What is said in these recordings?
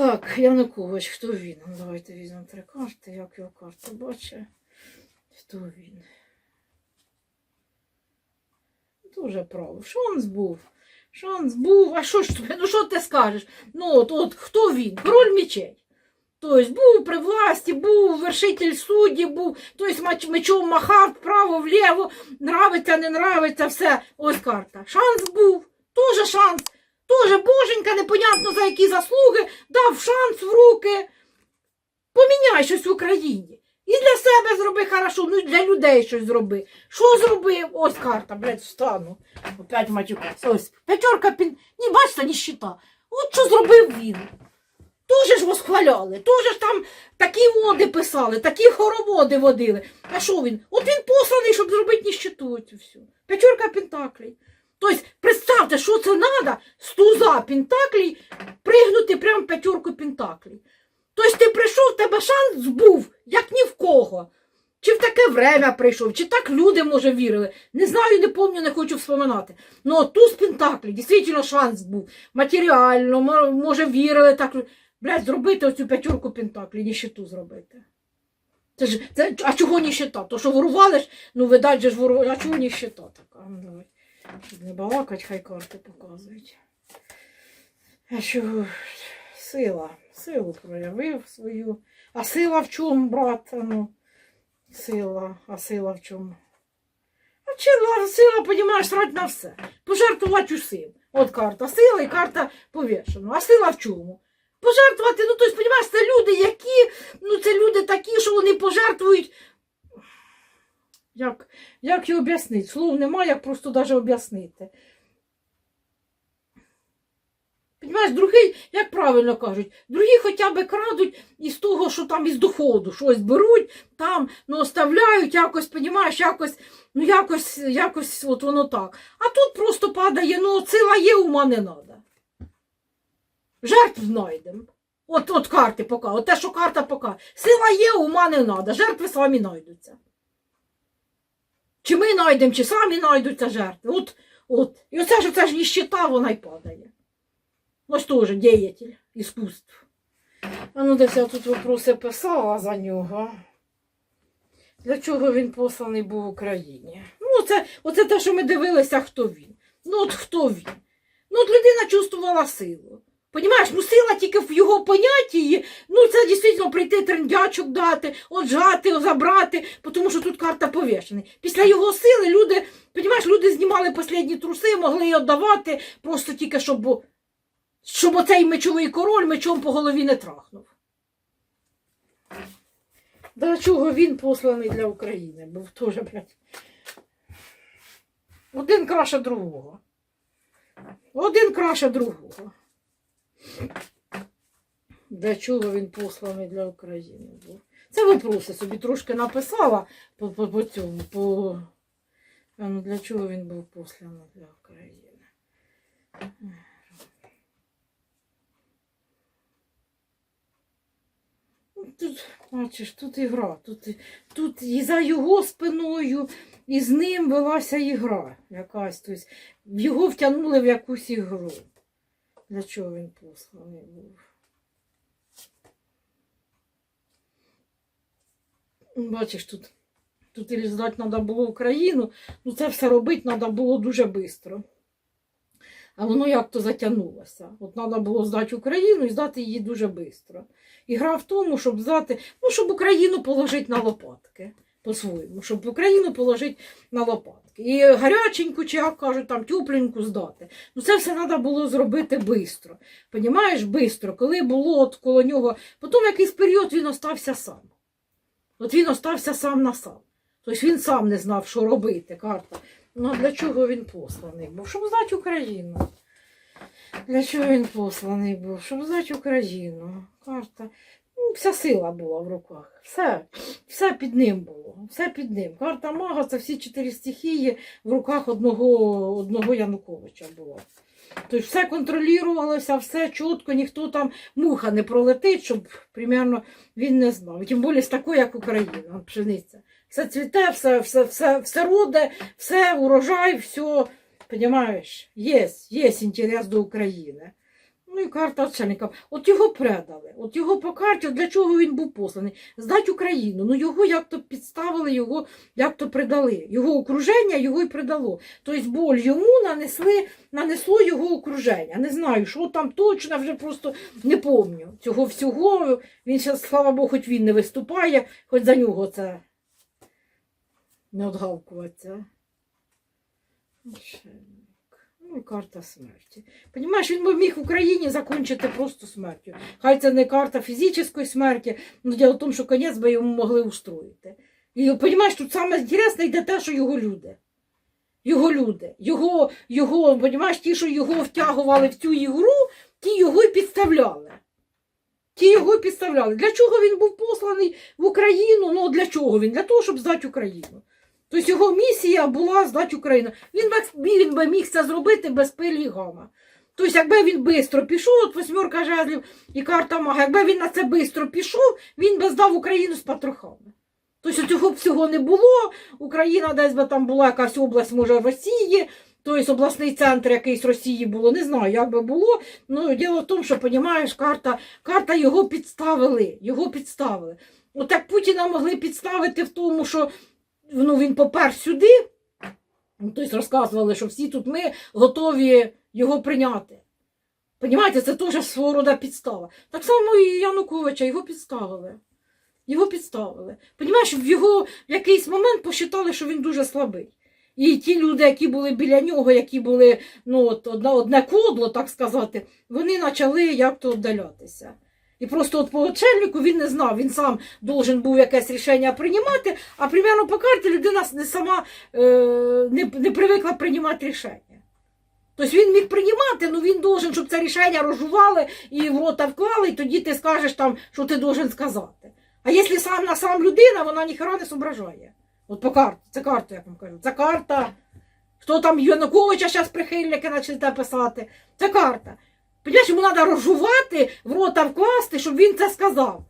Так, Янукович, хто він? Ну, Давайте візьмемо три карти, як його карта бачить. Хто він? Дуже право. Шанс був. Шанс був. А що ж тобі? Ну що ти скажеш? Ну от, от хто він? Король мечей. Тобто був при власті, був вершитель судді, був, тобто мечом махав вправо, вліво, нравиться, не нравиться, все. Ось карта. Шанс був. Тоже шанс. Тоже боженька, непонятно за які заслуги, дав шанс в руки. Поміняй щось в Україні. І для себе зроби хорошо, ну і для людей щось зроби. Що зробив? Ось карта, блядь, встану. Опять матюкався. Ось п'ятерка пін. Ні, бачите, ніщита. От що зробив він. Тоже ж восхваляли, тоже ж там такі води писали, такі хороводи водили. А що він? От він посланий, щоб зробити ніщиту цю всю. П'ятерка пентаклей. Тобто, представте, що це треба з туза пентаклей пригнути прямо п'ятерку пентаклей. Тобто ти прийшов, в тебе шанс був, як ні в кого. Чи в таке время прийшов, чи так люди, може, вірили. Не знаю, не пам'ятаю, не хочу вспоминати. Ну, туз Пентаклі, дійсно шанс був. Матеріально, може, вірили так. Блядь, зробити оцю п'ятерку Пентаклі, ніщиту зробити. Це ж, це, а чого ніщита? То, що ворували ж, ну, видать же ж ворували, а чого ніщита така? Не балакать, хай карти показують. А що сила, силу проявив свою. А сила в чому, брат? Ну, сила, а сила в чому? А чила, сила, понімаєш, срать на все. Пожертвувати усім. От карта сила і карта повішена. А сила в чому? Пожертвувати, ну тобто, понімаєш, це люди, які, ну це люди такі, що вони пожертвують. Як, як і об'яснити? Слов немає, як просто навіть об'яснити. Понімаєш, другий, як правильно кажуть, другі хоча б крадуть із того, що там із доходу щось беруть, там ну, оставляють, якось, понімаєш, якось, ну якось, якось от воно так. А тут просто падає, ну сила є, ума не треба. Жертв знайдемо. От, от карти пока, от те, що карта пока. Сила є, ума не треба, жертви самі знайдуться. Чи ми знайдемо, чи самі знайдуться жертви. От, от. І оце ж це ж ніщита, вона й падає. Ось теж діятель іскусств. А ну десь я тут вопроси писала за нього. Для чого він посланий був Україні? Ну, це, оце те, що ми дивилися, хто він. Ну, от хто він? Ну, от людина чувствувала силу. Понімаєш, ну сила тільки в його понятті, ну це дійсно прийти трендячок дати, отжати, забрати, тому що тут карта повішена. Після його сили люди, понімаєш, люди знімали останні труси, могли її віддавати, просто тільки щоб, щоб оцей мечовий король мечом по голові не трахнув. Для чого він посланий для України? Був теж, блядь. Один краще другого. Один краще другого. Для чого він посланий для України був? Це вопроси собі трошки написала по, по, по цьому. По... Ну для чого він був посланий для України? Ну, Тут, бачиш, тут ігра. Тут, тут і за його спиною, і з ним велася ігра якась. Тобто його втягнули в якусь ігру. Для чого він посланий був? Бачиш, тут, тут і здати треба було Україну, ну це все робити треба було дуже швидко. А воно як то затягнулося. От треба було здати Україну і здати її дуже швидко. І гра в тому, щоб здати, ну, щоб Україну положити на лопатки по-своєму, щоб Україну положити на лопатки. І гаряченьку, чи як кажуть, там тепленьку здати. Ну це все треба було зробити швидко. Понімаєш, швидко, коли було от коло нього. Потім якийсь період він остався сам. От він остався сам на сам. Тобто він сам не знав, що робити, карта. Ну для чого він посланий був? Щоб здати Україну. Для чого він посланий був? Щоб здати Україну. Карта. Ну, вся сила була в руках. Все, все під ним було. Все під ним. Карта мага це всі чотири стихії в руках одного, одного Януковича було. Тобто все контролювалося, все чітко, ніхто там муха не пролетить, щоб примерно він не знав. Тим більше з такою, як Україна, пшениця. Все цвіте, все, все, все, все роде, все урожай, все, понимаєш, є, є інтерес до України. Ну і карта отшельника. От його предали. От його по карті, для чого він був посланий? Здать Україну. Ну його як то підставили, його як то придали. Його окруження його й придало. Тобто боль йому нанесли, нанесло його окруження. Не знаю, що там точно, вже просто не помню. Цього всього. Він зараз, слава Богу, хоч він не виступає, хоч за нього це не отгавкуватися. Ну і карта смерті. Понімаєш, він би міг в Україні закінчити просто смертю. Хай це не карта фізичної смерті, але діло в тому, що конець би йому могли устроїти. І розумієш, тут саме інтересне йде те, що його люди. Його люди. Його, його, понімаєш, ті, що його втягували в цю ігру, ті його й підставляли. Ті його підставляли. Для чого він був посланий в Україну? Ну для чого він? Для того, щоб здати Україну. Тобто його місія була здати Україну. Він він би міг це зробити без пилі гама. Тобто, якби він швидко пішов, от восьмерка жезлів і карта мага, якби він на це швидко пішов, він би здав Україну з патрохами. Тобто цього б всього не було. Україна десь би там була якась область, може, Росії, тобто обласний центр якийсь Росії було, не знаю, як би було. Ну, діло в тому, що, розумієш, карта, карта його підставили. Його підставили. От так Путіна могли підставити в тому, що ну, він попер сюди. Тобто розказували, що всі тут ми готові його прийняти. Понімаєте, це теж свого рода підстава. Так само і Януковича, його підставили. Його підставили. Понімаєш, в його в якийсь момент посчитали, що він дуже слабий. І ті люди, які були біля нього, які були ну, от, одне кодло, так сказати, вони почали як-то віддалятися. І просто от по очельнику він не знав, він сам должен був якесь рішення приймати, а примерно по карті людина не сама е, не, не привикла приймати рішення. Тобто він міг приймати, але він должен, щоб це рішення розжували і в рота вклали, і тоді ти скажеш там, що ти должен сказати. А якщо сам на сам людина, вона ніхера не зображає. От по карті, це карта, як вам кажу. Це карта. Хто там Януковича зараз прихильники почали писати? Це карта. Понимаєш, йому треба розжувати, в рота вкласти, щоб він це сказав.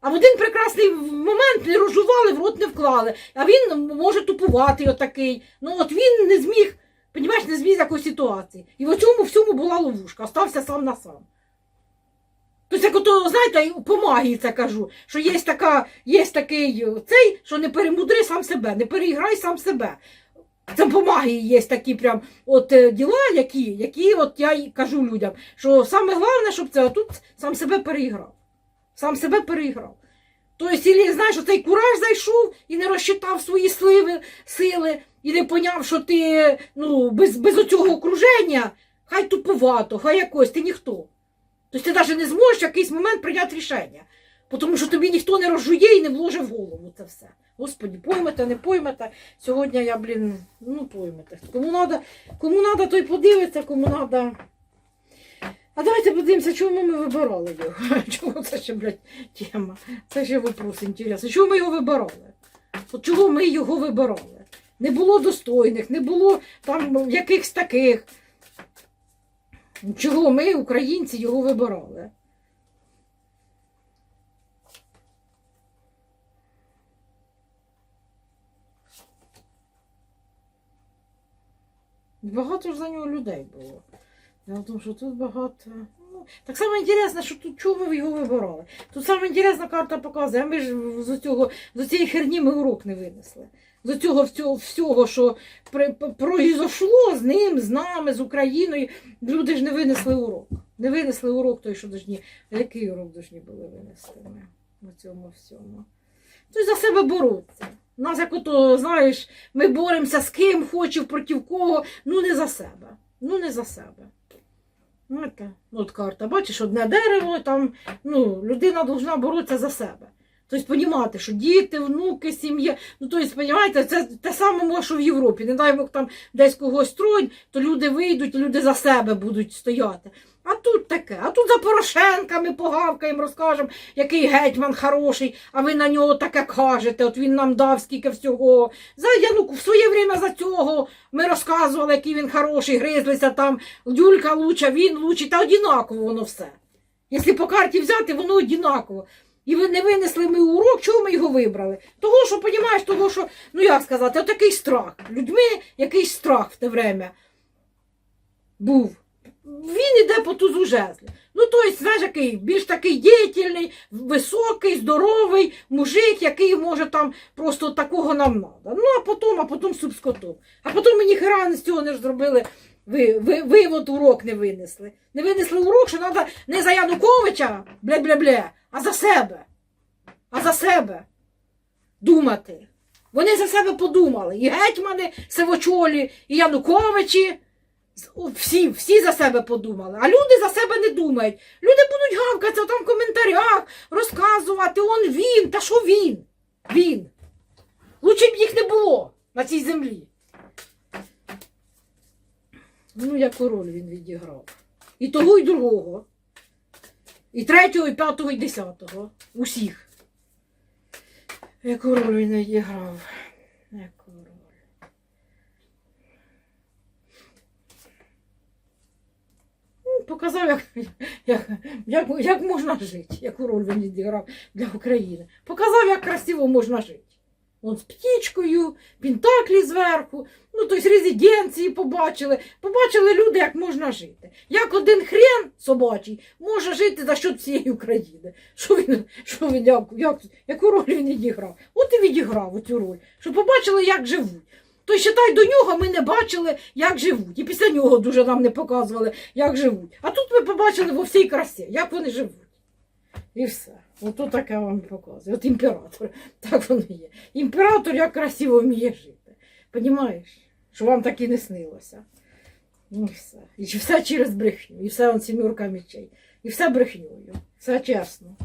А в один прекрасний момент не розжували, в рот не вклали. А він може тупувати отакий. Ну от він не зміг, понімаєш, не зміг якоїсь ситуації. І в цьому всьому була ловушка, остався сам на сам. Тобто, як ото, знаєте, по магії це кажу, що є, така, є такий цей, що не перемудри сам себе, не переіграй сам себе. По магії є такі прям от е, діла, які, які от я кажу людям, що саме головне, щоб це отут сам себе переіграв. Сам себе переіграв. Тобто, знаєш, цей кураж зайшов і не розчитав свої сливи, сили, і не поняв, що ти ну, без, без оцього окруження, хай туповато, хай якось, ти ніхто. Тобто ти навіть не зможеш в якийсь момент прийняти рішення. Тому що тобі ніхто не розжує і не вложив в голову це все. Господі, поймете, не поймете. Сьогодні я, блін, ну поймете. Кому надо, кому надо, той подивиться, кому надо. А давайте подивимося, чому ми вибирали його. Чому це ще, блядь, тема? Це ще вопрос інтересний. Чому ми його вибирали? От чого ми його вибирали? Не було достойних, не було там якихось таких. Чого ми, українці, його вибирали? Багато ж за нього людей було. Дело тому, що тут багато. Ну, так само інтересно, що тут чому ви його вибирали. Тут саме інтересна карта показує, а ми ж з цього з цієї херні ми урок не винесли. З цього всього, всього, що произошло з ним, з нами, з Україною, люди ж не винесли урок. Не винесли урок той, що должні. Який урок должні були винести ми на цьому всьому? Тобто за себе боротися. Нас, як ото, знаєш, ми боремося з ким хочемо, проти кого, ну не за себе. Ну не за себе. Знаєте, от карта, бачиш, одне дерево, там, ну, людина повинна боротися за себе. Тобто розуміти, що діти, внуки, сім'я. Ну, тобто, розумієте, це те саме що в Європі. Не дай Бог там десь когось строють, то люди вийдуть, люди за себе будуть стояти. А тут таке, а тут за Порошенка ми погавкаємо, розкажемо, який гетьман хороший, а ви на нього таке кажете, от він нам дав скільки всього. За Януку, в своє время за цього ми розказували, який він хороший, гризлися там, Юлька луча, він лучий, та однаково воно все. Якщо по карті взяти, воно однаково. І ви не винесли ми урок, чого ми його вибрали? Того, що, розумієш, того, що, ну як сказати, отакий страх. Людьми якийсь страх в те время був. він іде по тузу жезлі. Ну, тобто, знаєш, який більш такий діятельний, високий, здоровий мужик, який може там просто такого нам надо. Ну, а потім, а потім суп. А потім мені хера з цього не ж зробили. Ви, ви, вивод урок не винесли. Не винесли урок, що треба не за Януковича, бля-бля-бля, а за себе. А за себе думати. Вони за себе подумали. І гетьмани Сивочолі, і Януковичі. Всі, всі за себе подумали. А люди за себе не думають. Люди будуть гавкатися там в коментарях, розказувати, он він, та що він? Він. Лучше б їх не було на цій землі. Ну, яку роль він відіграв. І того, і другого. І третього, і п'ятого, і десятого. Усіх. Яку роль він відіграв? Яку роль? Ну, Показав, як, як, як, як можна жити, яку роль він відіграв для України. Показав, як красиво можна жити. От з птічкою, пентаклі зверху, ну тобто резиденції побачили. Побачили люди, як можна жити. Як один хрен собачий може жити за счет всієї України. Що він, що він як, як, яку роль він відіграв? От і відіграв оцю роль, щоб побачили, як живуть. То считай, до нього ми не бачили, як живуть. І після нього дуже нам не показували, як живуть. А тут ми побачили во всій красі, як вони живуть. І все. Ото таке вам показує. От імператор. Так воно є. Імператор як красиво вміє жити. Понімаєш? Що вам так і не снилося. Ну все. І все через брехню. І все он сімерка мечей. І все брехньою. Все чесно.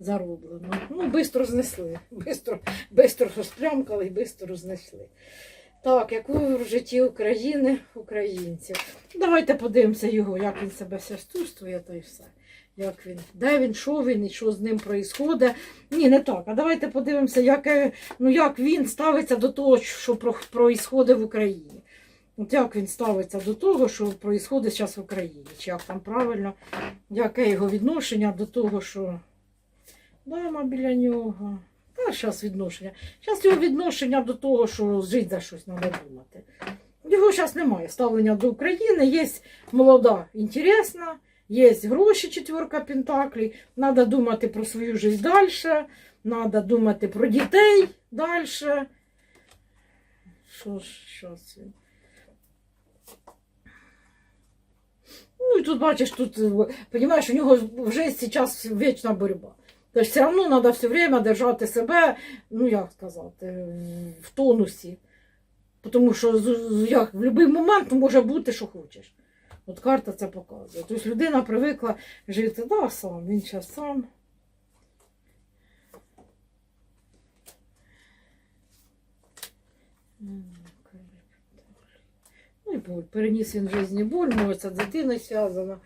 Зароблено. Ну, бистро знесли. Бистро, розплямкали і бистро знесли. Так, яку в житті України українців. Давайте подивимося його, як він себе все чувствує, то і все. Як він, де він, що він і що з ним відбувається. Ні, не так. А давайте подивимося, як, ну, як він ставиться до того, що відбувається в Україні. От як він ставиться до того, що відбувається зараз в Україні. Чи як там правильно, яке його відношення до того, що дама біля нього. Та зараз відношення. Зараз його відношення до того, що жити за щось треба думати. Його зараз немає ставлення до України. Є молода, інтересна, є гроші, четверка пентаклей. Треба думати про свою життя далі. Треба думати про дітей далі. Що ж, щас він? Ну і тут бачиш, тут, розумієш, у нього вже зараз вічна боротьба. Тобто все одно треба все время держати себе, ну як сказати, в тонусі. Тому що як, в будь-який момент може бути, що хочеш. От карта це показує. Тобто людина привикла жити, да, сам, він зараз сам. Ну і боль. Переніс він в житті боль, може це з дитиною зв'язано.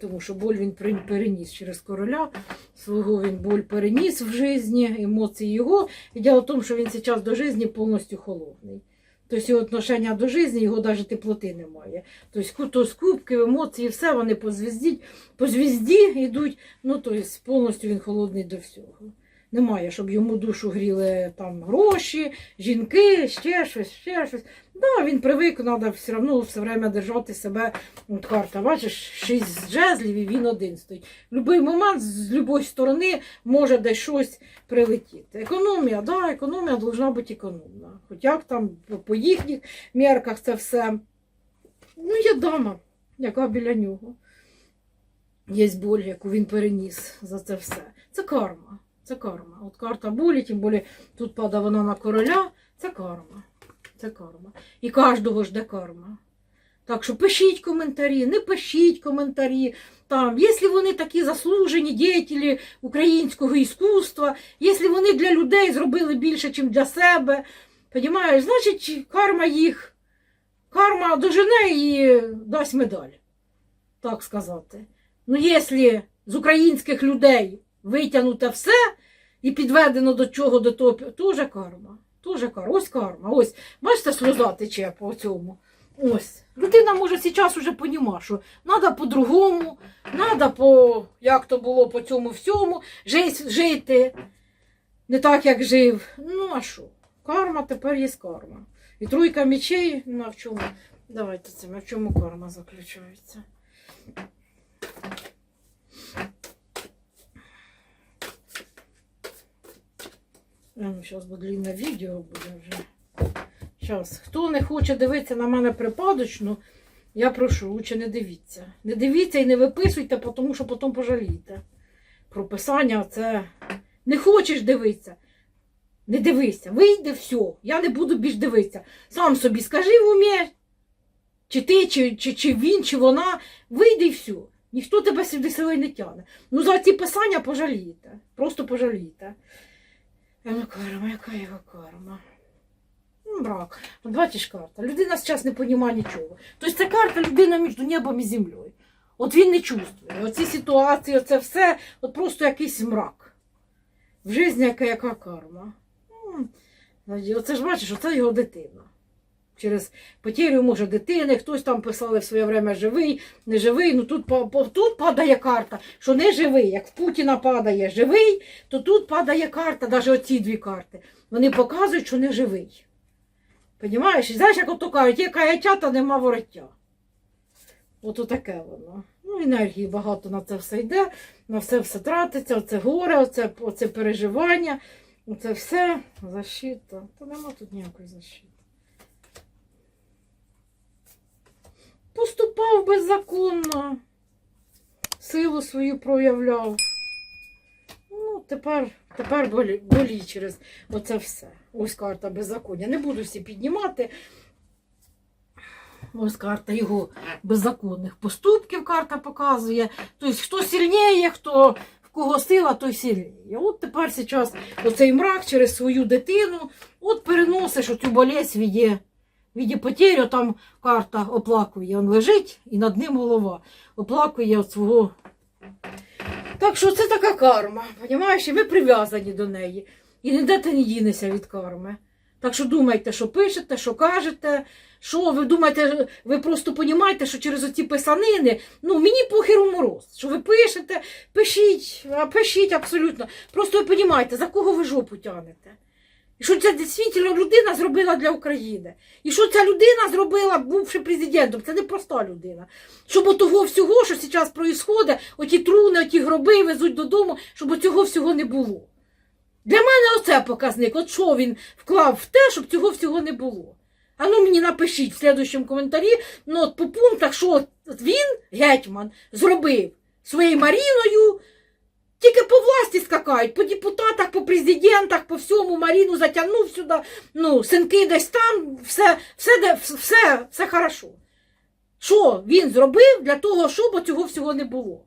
Тому що боль він переніс через короля. Свого він боль переніс в житті, емоції його. І діло в тому, що він зараз до житті повністю холодний. Тобто його отношення до життя, його навіть теплоти немає. Тобто куто з кубки, емоції, все вони по звізді, по звізді йдуть. Ну, тобто повністю він холодний до всього. Немає, щоб йому душу гріли там гроші, жінки, ще щось, ще щось. Да, він привик, треба все одно все время держати себе. От карта, бачиш, шість жезлів і він один стоїть. В будь-який момент з будь-якої сторони може десь щось прилетіти. Економія, да, економія повинна бути економна. Хоч як там по їхніх мірках це все. Ну, є дама, яка біля нього. Є боль, яку він переніс за це все. Це карма. Це карма. От карта болі, тим більше тут падає вона на короля. Це карма. Це карма. І кожного жде карма. Так що пишіть коментарі, не пишіть коментарі. Там, якщо вони такі заслужені діятелі українського іскусства, якщо вони для людей зробили більше, ніж для себе, понімаєш, значить карма їх, карма дожене і дасть медаль. Так сказати. Ну, якщо з українських людей витягнуте все і підведено до чого, до того, теж карма. Тоже карма. Ось карма. Ось, бачите, сльоза тече по цьому. Ось. Людина може зараз уже понімати, що треба по-другому, треба по, як то було по цьому всьому, жи- жити не так, як жив. Ну, а що? Карма тепер є карма. І тройка мечей, ну а в чому? Давайте це. В чому карма заключається? Зараз буде длинне відео буде вже. Зараз. Хто не хоче дивитися на мене припадочно, я прошу, лучше не дивіться. Не дивіться і не виписуйте, тому що потім пожалієте. Про писання це. Не хочеш дивитися. Не дивися, вийде все. Я не буду більш дивитися. Сам собі скажи в умі, чи ти, чи, чи, чи він, чи вона, вийде і все. Ніхто тебе сюди сили не тягне. Ну за ці писання пожалієте. Просто пожалієте. Ну карма, яка його карма? Ну, брак. Бачиш карта. Людина зараз не розуміє нічого. Тобто це карта людина між небом і землею. От він не чувствує. Оці ситуації, оце все, от просто якийсь мрак. В житті яка, яка карма. Оце ж бачиш, оце його дитина. Через потерю може дитини, хтось там писали в своє время живий, не живий. Ну тут, тут падає карта, що не живий. Як в Путіна падає живий, то тут падає карта, навіть оці дві карти. Вони показують, що не живий. Понімаєш? Знаєш, як ото кажуть, є каяття, та нема вороття. Ото таке воно. Ну, енергії багато на це все йде, на все все тратиться, оце горе, оце, оце переживання, оце все защита. Та нема тут ніякої защити. Поступав беззаконно, силу свою проявляв. Ну, тепер, тепер болі, болі через оце все. Ось карта беззаконня. Не буду всі піднімати. Ось карта його беззаконних поступків карта показує. Тобто, хто сильніє, хто в кого сила, той сильніє. От тепер зараз оцей мрак через свою дитину, от переносиш оцю болезнь в віді, потерю, там карта оплакує, він лежить і над ним голова. Оплакує от свого. Так що це така карма, розумієш? І ви прив'язані до неї. І ніде ти не дінешся від карми. Так що думайте, що пишете, що кажете, що ви думаєте, ви просто розумієте, що через оці писанини, ну мені похер у мороз. Що ви пишете, пишіть, пишіть абсолютно. Просто ви розумієте, за кого ви жопу тянете. І що ця дійсно людина зробила для України. І що ця людина зробила, бувши президентом, це не проста людина. Щоб того всього, що зараз відбувається, оті труни, оті гроби везуть додому, щоб цього всього не було. Для мене оце показник. От що він вклав в те, щоб цього всього не було. А ну мені напишіть в слідчому коментарі, ну от по пунктах, що він, гетьман, зробив своєю Маріною. Тільки по власті скакають, по депутатах, по президентах, по всьому Маріну затягнув сюди. Ну, синки десь там, все, все, де- все, все хорошо. Що він зробив для того, щоб цього всього не було?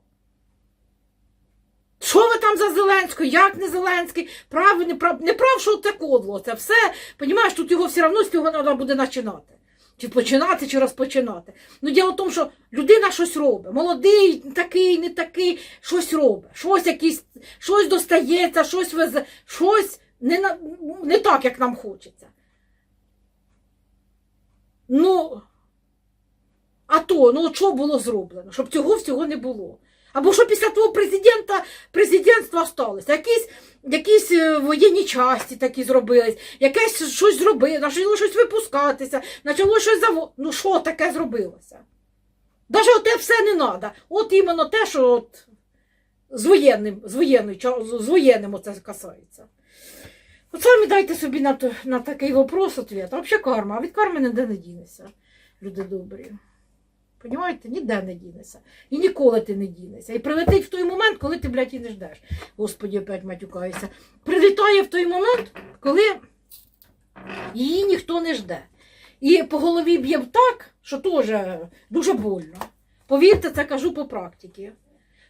Що ви там за Зеленського? Як не Зеленський? Прав, не прав, не прав, що це кодло. Це все. Понімаєш, тут його все одно з цього треба буде починати. Чи починати, чи розпочинати. Ну, діло в тому, що людина щось робить. Молодий, такий, не такий, щось робить. Щось якісь, щось достається, щось везе, щось не, не так, як нам хочеться. Ну, а то, ну що було зроблено, щоб цього всього не було. Або що після того президента президентства сталося. Якісь, якісь е, воєнні часті такі зробились, якесь щось зробили, почало щось випускатися, почало щось заво... Ну що таке зробилося? Навіть оте все не треба. От іменно те, що от з воєнним, з воєнною, ча- з воєнним оце касається. От самі дайте собі на, на такий вопрос ответ. А взагалі карма, а від карми не дінеться, люди добрі. Понімаєте, ніде не дінеться. І ніколи ти не дінешся. І прилетить в той момент, коли ти, блядь, і не ждеш. Господі, опять матюкаюся. Прилітає в той момент, коли її ніхто не жде. І по голові б'є так, що теж дуже больно. Повірте, це кажу по практиці.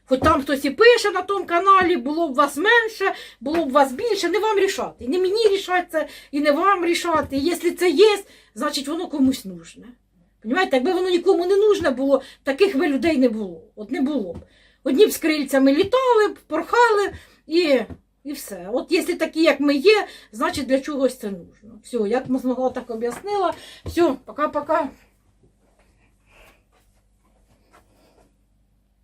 Хоч там хтось і пише на тому каналі, було б вас менше, було б вас більше, не вам рішати. І не мені рішати це, і не вам рішати. І якщо це є, значить воно комусь нужне. Понімаєте, якби воно нікому не потрібно було, таких би людей не було. От не було б. Одні б з крильцями літали б, порхали і, і все. От якщо такі, як ми є, значить для чогось це нужно. Все, я змогла так об'яснила. Все, пока-пока.